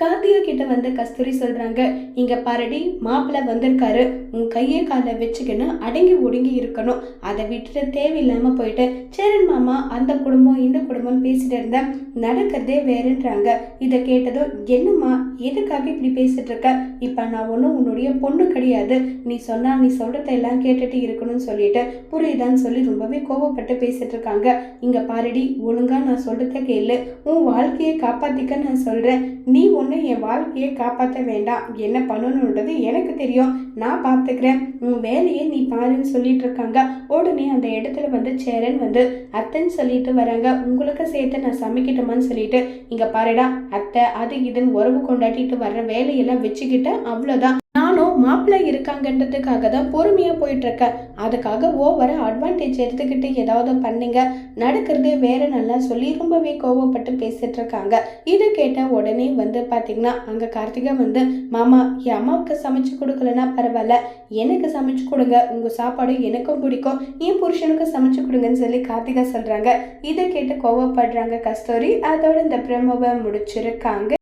கார்த்திகா கிட்ட வந்து கஸ்தூரி சொல்றாங்க இங்க பாரடி மாப்பிள்ளை வந்திருக்காரு. உன் கையை காலை வச்சுக்கின்னு அடங்கி ஒடுங்கி இருக்கணும். அதை விட்டுட்டு தேவையில்லாம போயிட்டு சேரன் மாமா அந்த குடும்பம் இந்த குடும்பம் பேசிட்டு இருந்தேன் நடக்கிறதே வேறுன்றாங்க. இதை கேட்டதும் என்னம்மா எதுக்காக இப்படி பேசிட்டு இருக்க? இப்ப நான் ஒன்றும் உன்னுடைய பொண்ணு கிடையாது. நீ சொன்னா நீ சொல்றத எல்லாம் கேட்டுட்டு இருக்கணும்னு சொல்லிட்டு புரியுதான்னு சொல்லி ரொம்பவே கோபப்பட்டு பேசிட்டு இருக்காங்க. இங்க பாருடி ஒழுங்கா நான் சொல்றத கேளு. உன் வாழ்க்கையை காப்பாத்திக்க நான் சொல்றேன். நீ ஒன்று என் வாழ்க்கையை காப்பாற்ற வேண்டாம். என்ன பண்ணணுன்றது எனக்கு தெரியும். நான் பார்த்துக்கிறேன். உன் வேலையை நீ பாருன்னு சொல்லிட்டு இருக்காங்க. உடனே அந்த இடத்துல வந்து சேரன் வந்து அத்தைன்னு சொல்லிட்டு வராங்க. உங்களுக்கு சேர்த்து நான் சமைக்கட்டுமான்னு சொல்லிட்டு இங்கே பாருடா அத்தை அது இதுன்னு உறவு கொண்டாட்டிட்டு வர்ற வேலையெல்லாம் வச்சுக்கிட்டேன் அவ்வளோதான் நானும் மாப்பிள்ளை இருக்காங்கன்றதுக்காக தான் பொறுமையாக போயிட்டு அதுக்காக ஓவர அட்வான்டேஜ் எடுத்துக்கிட்டு ஏதாவது பண்ணீங்க. நடக்கிறதே வேற நல்லா சொல்லி ரொம்பவே கோவப்பட்டு பேசிட்டு இருக்காங்க இதை கேட்ட உடனே வந்து பார்த்தீங்கன்னா அங்கே கார்த்திகா வந்து மாமா என் அம்மாவுக்கு சமைச்சு கொடுக்கலன்னா பரவாயில்ல. எனக்கு சமைச்சு கொடுங்க. உங்கள் சாப்பாடு எனக்கும் பிடிக்கும். என் புருஷனுக்கும் சமைச்சு கொடுங்கன்னு சொல்லி கார்த்திகா சொல்கிறாங்க இதை கேட்டு கோவப்படுறாங்க கஸ்தூரி. அதோட இந்த பிரமோவை முடிச்சிருக்காங்க.